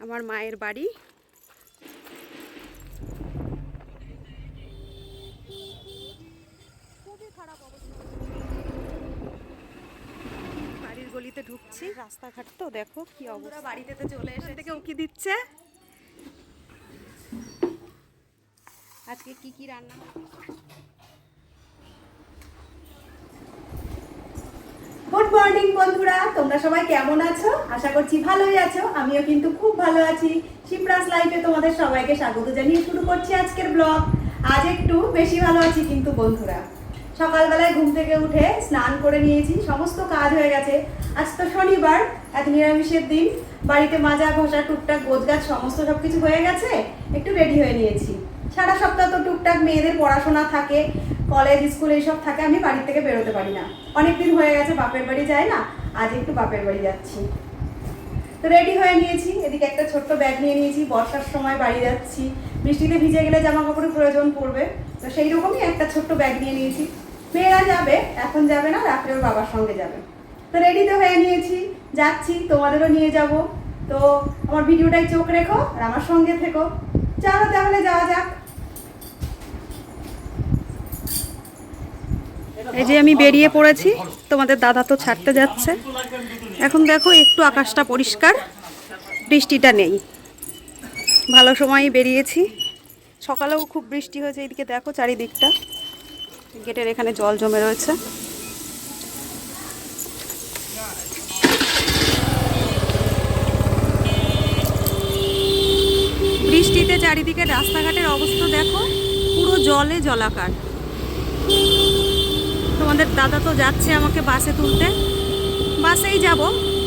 আমার মায়ের বাড়ি। বাড়ির গলিতে ঢুকছি। রাস্তাঘাট তো দেখো কি অবস্থা। বাড়িতে তো চলে এসে থেকে ও কি দিচ্ছে। আজকে কি কি রান্না গুড মর্নিং, বন্ধুরা। তোমরা সবাই কেমন আছো? আশা করছি ভালোই আছো। আমিও কিন্তু খুব ভালো আছি। শিপ্রাস লাইফে তোমাদের সবাইকে স্বাগত জানিয়ে শুরু করছি আজকের ব্লগ। আজ একটু বেশি ভালো আছি কিন্তু, বন্ধুরা। সকালবেলায় ঘুম থেকে উঠে স্নান করে নিয়েছি। সমস্ত কাজ হয়ে গেছে। আজ তো শনিবার এক নিরামিষের দিন। বাড়িতে মাজা, ঘষা, টুকটাক, গোছগাছ, সমস্ত সব কিছু হয়ে গেছে। একটু রেডি হয়ে নিয়েছি। সারা সপ্তাহ তো টুকটাক মেয়েদের পড়াশোনা থাকে। কলেজ, স্কুল এইসব থাকে, আমি বাড়ি থেকে বেরোতে পারি না। অনেক দিন হয়ে গেছে, বাপের বাড়ি যায় না, আজ একটু বাপের বাড়ি যাচ্ছি। তো রেডি হয়ে নিয়েছি, এদিকে একটা ছোট্ট ব্যাগ নিয়ে নিয়েছি, বর্ষার সময় বাড়ি যাচ্ছি। বৃষ্টিতে ভিজে গেলে জামা কাপড়ের প্রয়োজন পড়বে। তো সেই রকমই একটা ছোট্ট ব্যাগ নিয়ে নিয়েছি। মেয়েরা যাবে, এখন যাবে না রাত্রে ওর বাবার সঙ্গে যাবে। তো রেডি তো হয়ে নিয়েছি, যাচ্ছি, তোমাদেরও নিয়ে যাব। তো আমার ভিডিওটাই চোখ রেখো আর আমার সঙ্গে থেকো। চলো তাহলে যাওয়া যাক। এই যে আমি বেরিয়ে পড়েছি, তোমাদের দাদা তো ছাড়তে যাচ্ছে। এখন দেখো একটু আকাশটা পরিষ্কার, বৃষ্টিটা নেই। ভালো সময়ই বেরিয়েছি। সকালেও খুব বৃষ্টি হয়েছে, এইদিকে দেখো চারিদিকটা। গেটের এখানে জল জমে রয়েছে। বৃষ্টিতে চারিদিকে রাস্তাঘাটের অবস্থা দেখো, পুরো জলে জলাকার। তোমাদের দাদা তো যাচ্ছে আমাকে বাসে তুলতে। বাসেই যাব।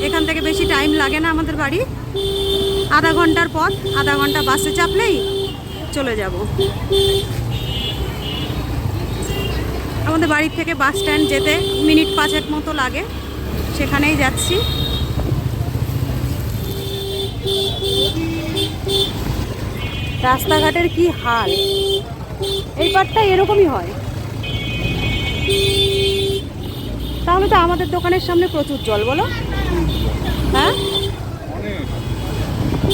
এখান থেকে বেশি টাইম লাগে না আমাদের বাড়ি। আধা ঘণ্টার পথ, আধা ঘণ্টা বাসে চাপলেই চলে যাব। আমাদের বাড়ির থেকে বাস স্ট্যান্ড যেতে মিনিট পাঁচেক মতো লাগে। সেখানেই যাচ্ছি। রাস্তাঘাটের কি হাল? এই পাটটা এরকমই হয়। তাহলে তো আমাদের দোকানের সামনে প্রচুর জল বলো। হ্যাঁ?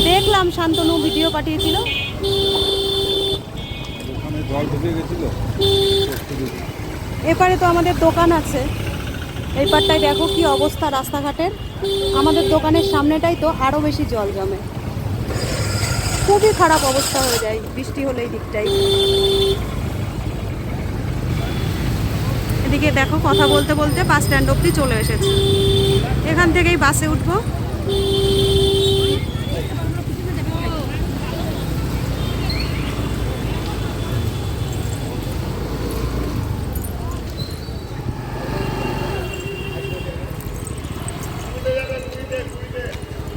দেখলাম শান্তনু ভিডিও পাঠিয়েছিল। এপারে তো আমাদের দোকান আছে। এই পারটায় দেখো কি অবস্থা রাস্তাঘাটের। আমাদের দোকানের সামনেটাই তো আরও বেশি জল জমে। খুবই খারাপ অবস্থা হয়ে যায় বৃষ্টি হলে এই দিকটাই এদিকে দেখো কথা বলতে বলতে বাস স্ট্যান্ড অবধি চলে এসেছে। এখান থেকেই বাসে উঠবো।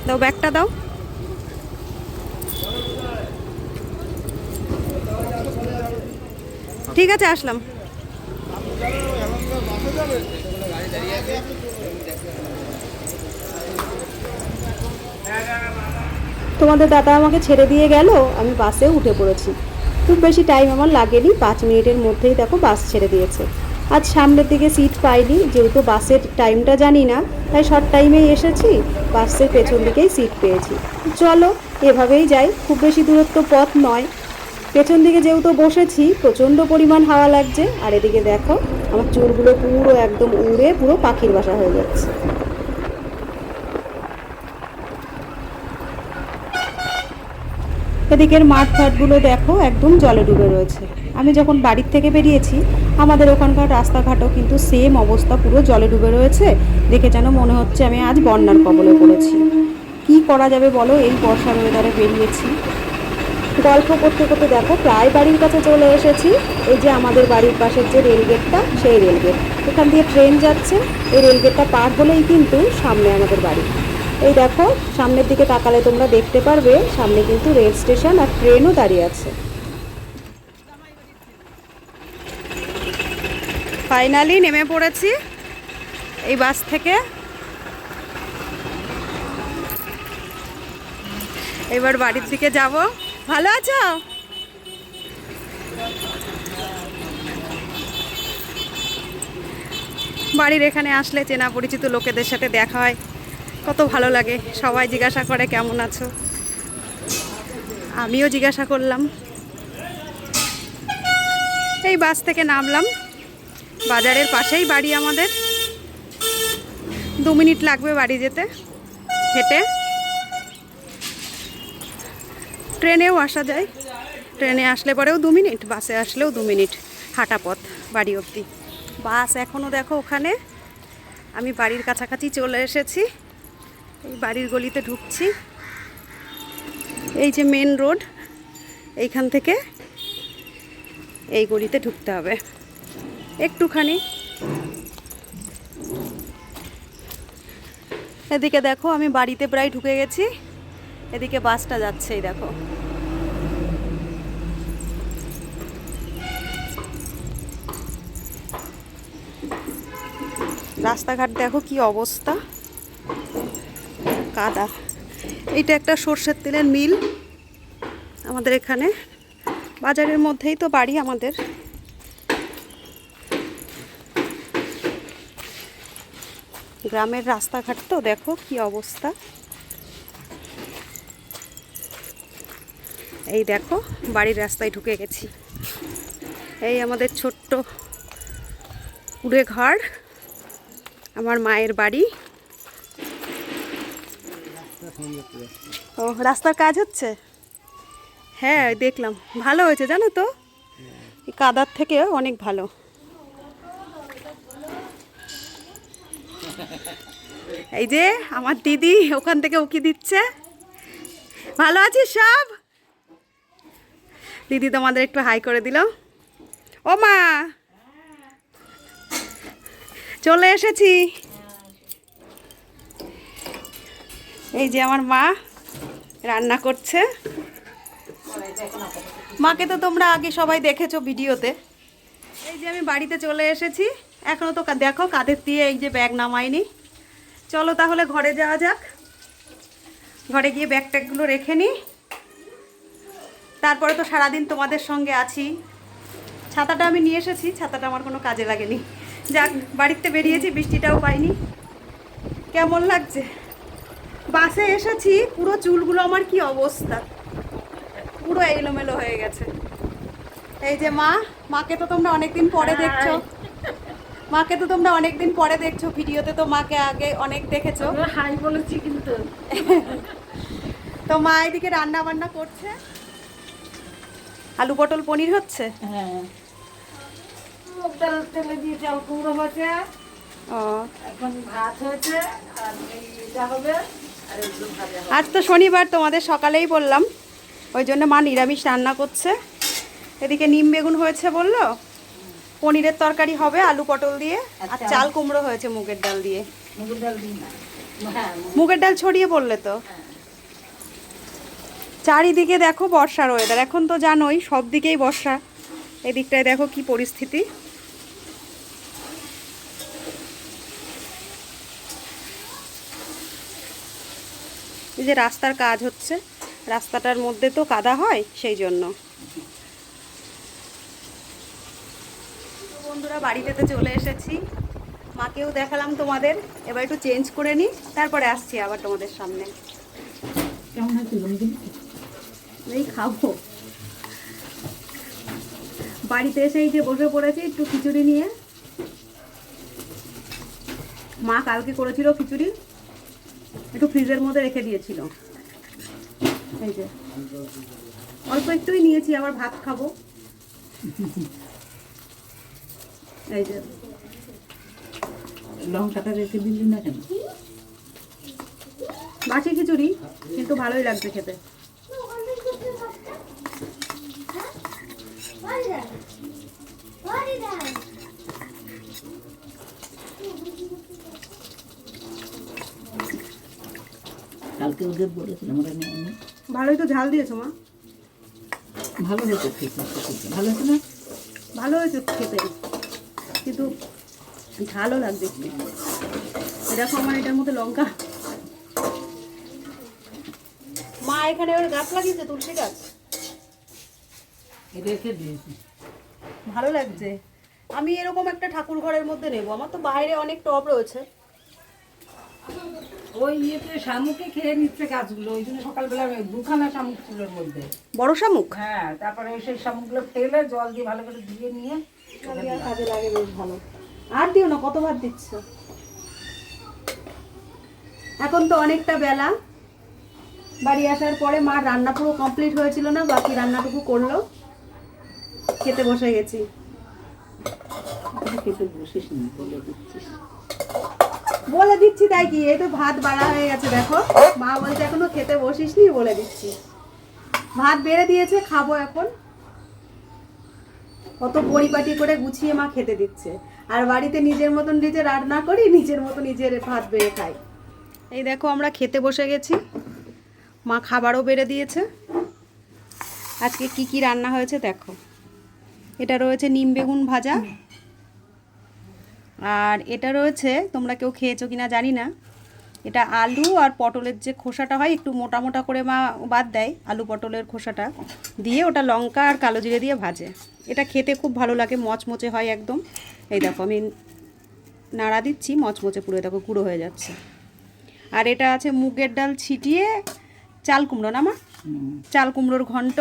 দাও ব্যাগটা দাও। ঠিক আছে, আসলাম। তোমাদের দাদা আমাকে ছেড়ে দিয়ে গেল, আমি বাসে উঠে পড়েছি। খুব বেশি টাইম আমার লাগেনি, পাঁচ মিনিটের মধ্যেই দেখো বাস ছেড়ে দিয়েছে। আজ সামনের দিকে সিট পাইনি, যেহেতু বাসের টাইমটা জানি না, তাই শর্ট টাইমেই এসেছি, বাসের পেছন দিকেই সিট পেয়েছি। চলো, এভাবেই যাই, খুব বেশি দূরত্ব পথ নয়। পেছন দিকে যেহেতু বসেছি, প্রচণ্ড পরিমাণ হাওয়া লাগছে। আর এদিকে দেখো, আমার চুলগুলো পুরো একদম উড়ে পুরো পাখির বাসা হয়ে যাচ্ছে। এদিকের মাঠ ফাটগুলো দেখো, একদম জলে ডুবে রয়েছে। আমি যখন বাড়ির থেকে বেরিয়েছি, আমাদের ওখানকার রাস্তাঘাটও কিন্তু সেম অবস্থা, পুরো জলে ডুবে রয়েছে। দেখে যেন মনে হচ্ছে আমি আজ বন্যার কবলে পড়েছি। কি করা যাবে বলো? এই বর্ষার ওয়েদারে বেরিয়েছি। গল্প করতে করতে দেখো, প্রায় বাড়ির কাছে চলে এসেছি। এই যে আমাদের বাড়ির পাশের যে রেলগেটটা সেই রেলগেট এখান দিয়ে ট্রেন যাচ্ছে। এই রেলগেটটা পার হলেই কিন্তু সামনে আমাদের বাড়ি। এই দেখো, সামনের দিকে তাকালে তোমরা দেখতে পারবে, সামনে কিন্তু রেল স্টেশন আর ট্রেনও দাঁড়িয়ে আছে। ফাইনালি নেমে পড়েছি এই বাস থেকে। এবার বাড়ির দিকে যাব। ভালো আছো? বাড়ির এখানে আসলে চেনা পরিচিত লোকেদের সাথে দেখা হয়। কত ভালো লাগে। সবাই জিজ্ঞাসা করে কেমন আছো? আমিও জিজ্ঞাসা করলাম। এই বাস থেকে নামলাম। বাজারের পাশেই বাড়ি আমাদের। দু মিনিট লাগবে বাড়ি যেতে। হেঁটে ট্রেনেও আসা যায়। ট্রেনে আসলে পরেও দু মিনিট, বাসে আসলেও দু মিনিট হাঁটা পথ বাড়ি অবধি। বাস এখনও দেখো ওখানে। আমি বাড়ির কাছাকাছি চলে এসেছি। এই বাড়ির গলিতে ঢুকছি। এই যে মেন রোড এইখান থেকে এই গলিতে ঢুকতে হবে। একটুখানি। এদিকে দেখো আমি বাড়িতে প্রায় ঢুকে গেছি। এদিকে বাসটা যাচ্ছে, এই দেখো। রাস্তাঘাট দেখো কি অবস্থা। কাদা। এটা একটা সর্ষের তেলের মিল আমাদের এখানে। বাজারের মধ্যেই তো বাড়ি আমাদের। গ্রামের রাস্তাঘাট তো দেখো কি অবস্থা। এই দেখো, বাড়ির রাস্তায় ঢুকে গেছি। এই আমাদের ছোট্ট কুড়ে ঘর, আমার মায়ের বাড়ি। ও, রাস্তার কাজ হচ্ছে? হ্যাঁ দেখলাম। ভালো হয়েছে, জানো তো? কাদার থেকে অনেক ভালো। এই যে, আমার দিদি ওখান থেকে উকি দিচ্ছে। ভালো আছিস সব? দিদি তোমাদের একটু হাই করে দিল। ও মা! চলে এসেছি। এই যে আমার মা রান্না করছে। মাকে তো তোমরা আগে সবাই দেখেছ ভিডিওতে। এই যে আমি বাড়িতে চলে এসেছি। এখনও তো দেখো, কাঁধের দিয়ে এই যে ব্যাগ নামাইনি। চলো তাহলে ঘরে যাওয়া যাক। ঘরে গিয়ে ব্যাগ ট্যাগগুলো রেখে নিই তারপরে তো সারাদিন তোমাদের সঙ্গে আছি। ছাতাটা আমি নিয়ে এসেছি ছাতাটা আমার কোনো কাজে লাগেনি। যাক বাড়িতে বেরিয়েছি বৃষ্টিটাও পাইনি। কেমন লাগছে? বাসে এসেছি পুরো চুলগুলো আমার কি অবস্থা? পুরো এলোমেলো হয়ে গেছে। এই যে মা মাকে তো তোমরা অনেকদিন পরে দেখছ। মাকে তো তোমরা অনেকদিন পরে দেখছ ভিডিওতে তো মাকে আগে অনেক দেখেছ। হাই বলেছি কিন্তু। তো মা এদিকে রান্না বান্না করছে। আলু পটল পনির হচ্ছে? হ্যাঁ। মুগ ডাল তেলে দিয়ে চাল কুমড়ো হয়েছে ও। এখন ভাত হয়েছে আর এটা হবে আজ তো শনিবার তোমাদের সকালেই বললাম। ওই জন্য মা নিরামিষ রান্না করছে। এদিকে নিম বেগুন হয়েছে বলল। পনিরের তরকারি হবে আলু পটল দিয়ে। আর আচ্ছা। চাল কুমড়ো হয়েছে মুগের ডাল দিয়ে। মুগের ডাল হ্যাঁ মুগ- মুগের ডাল ছড়িয়ে বললে তো? চারিদিকে দেখো বর্ষার ওয়েদার এখন তো জানোই, সব দিকেই বর্ষা। এদিকটায় দেখো কি পরিস্থিতি। এই যে রাস্তার কাজ হচ্ছে, রাস্তাটার মধ্যে তো কাদা হয় সেই জন্য। বন্ধুরা, বাড়িতে তো চলে এসেছি। মাকেও দেখালাম তোমাদের। এবার একটু চেঞ্জ করে নিই তারপরে আসছি আবার তোমাদের সামনে। কেমন এই খাব। বাড়িতে এসে এই যে বসে পড়েছি একটু খিচুড়ি নিয়ে। মা কালকে করেছিল খিচুড়ি একটু ফ্রিজের মধ্যে রেখে দিয়েছিল। এই যে। অল্প একটুই নিয়েছি আবার ভাত খাব। এই যে। লঙ্কাটা রেখে দিলি না কেন? বাসি খিচুড়ি কিন্তু ভালোই লাগছে খেতে। কালকে ওদের বলেছিলাম ওরা। ভালোই তো ঝাল দিয়েছ মা। ভালো হয়েছে আছে ভালো হয়েছে না? ভালো হয়েছে খেতে। কিন্তু ঝালও একটু। দেখো আমার এটার মধ্যে লঙ্কা। মা এখানে ওর গাছ লাগিয়েছে তুলসী গাছ? রেখে দিয়েছি? ভালো লাগছে। আমি এরকম একটা ঠাকুর ঘরের মধ্যে নেব। আমার তো বাইরে অনেক টব রয়েছে। ওই ইয়েতে শামুকে খেয়ে নিচ্ছে গাছগুলো ওই জন্য সকালবেলা দুখানা শামুক ছিল ওর মধ্যে। বড় শামুক? হ্যাঁ তারপরে ওই সেই শামুকগুলো ফেলে জল দিয়ে ভালো করে ধুয়ে নিয়ে কাজে লাগে বেশ ভালো। আর দিও না কত ভাত দিচ্ছ? এখন তো অনেকটা বেলা। বাড়ি আসার পরে মা রান্না পুরো কমপ্লিট হয়েছিল না বাকি রান্নাটুকু করল। খেতে বসে গেছি। খেতে বসিস না বলে দিচ্ছিস। বলে দিচ্ছি তাই কি? এই তো ভাত বাড়া হয়ে গেছে, দেখো। মা বলছে, এখনও খেতে বসিস নি বলে দিচ্ছি। ভাত বেড়ে দিয়েছে, খাব এখন। কত পরিপাটি করে গুছিয়ে মা খেতে দিচ্ছে। আর বাড়িতে নিজের মতন নিজে রান্না করি, নিজের মতো নিজের ভাত বেড়ে খাই। এই দেখো, আমরা খেতে বসে গেছি। মা খাবারও বেড়ে দিয়েছে। আজকে কি কি রান্না হয়েছে দেখো। এটা রয়েছে নিম বেগুন ভাজা। আর এটা রয়েছে, তোমরা কেউ খেয়েছো কিনা জানি না। এটা আলু আর পটলের যে খোসাটা হয়, একটু মোটা মোটা করে মা বাদ দেয় আলু পটলের খোসাটা। দিয়ে ওটা লঙ্কা আর কালো জিরে দিয়ে ভাজে। এটা খেতে খুব ভালো লাগে, মচমচে হয় একদম। এই দেখো, আমি নাড়া দিচ্ছি, মচমচে পুরো দেখো, গুঁড়ো হয়ে যাচ্ছে। আর এটা আছে মুগের ডাল ছিটিয়ে, চাল কুমড়ো না মা? চাল কুমড়োর ঘন্ট।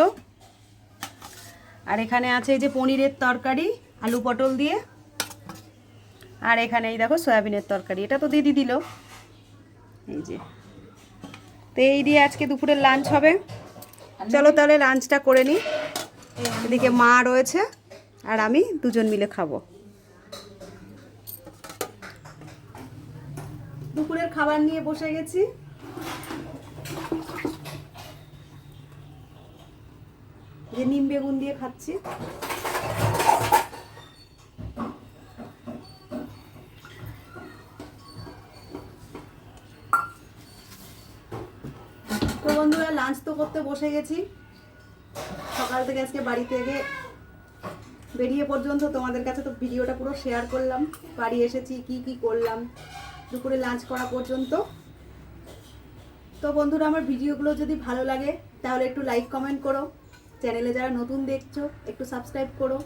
আর এখানে আছে এই যে পনিরের তরকারি, আলু পটল দিয়ে। আর এখানে এই দেখো সয়াবিনের তরকারি, এটা তো দিদি দিল। এই যে। তো এই দিয়ে আজকে দুপুরের লাঞ্চ হবে। চলো তাহলে লাঞ্চটা করে নিই। এদিকে মা রয়েছে আর আমি দুজন মিলে খাব। দুপুরের খাবার নিয়ে বসে গেছি। যে নিম বেগুন দিয়ে খাচ্ছি তো বন্ধুরা লাঞ্চ তো করতে বসে গেছি। সকাল থেকে আজকে বাড়ি থেকে বেরিয়ে পর্যন্ত তোমাদের কাছে তো ভিডিওটা পুরো শেয়ার করলাম। বাড়ি এসেছি, কি কি করলাম, দুপুরে লাঞ্চ করা পর্যন্ত। তো বন্ধুরা, আমার ভিডিওগুলো যদি ভালো লাগে, তাহলে একটু লাইক কমেন্ট করো। চ্যানেলে যারা নতুন দেখছ, একটু সাবস্ক্রাইব করো।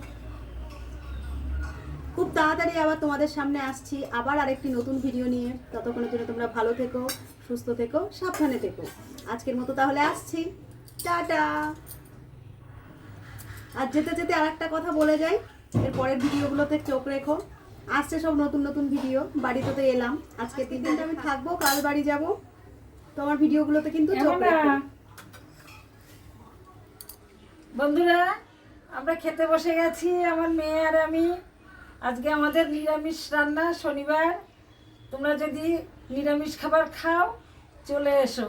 খুব তাড়াতাড়ি আবার তোমাদের সামনে আসছি, আবার আরেকটি নতুন ভিডিও নিয়ে। ততক্ষণের জন্য তোমরা ভালো থেকো। সুস্থ থেকো সাবধানে থেকো। আজকের মতো তাহলে আসছি। টাটা। আর যেতে যেতে আর একটা কথা বলে যাই। এর পরের ভিডিওগুলোতে চোখ রেখো। আসছে সব নতুন নতুন ভিডিও। বাড়িতে তো এলাম। আজকে তিন দিনটা আমি থাকব কাল বাড়ি যাব। তোমার ভিডিওগুলোতে কিন্তু চোখ রেখো। বন্ধুরা আমরা খেতে বসে গেছি আমার মেয়ে আর আমি। আজকে আমাদের নিরামিষ রান্না শনিবার। তোমরা যদি নিরামিষ খাবার খাও চলে এসো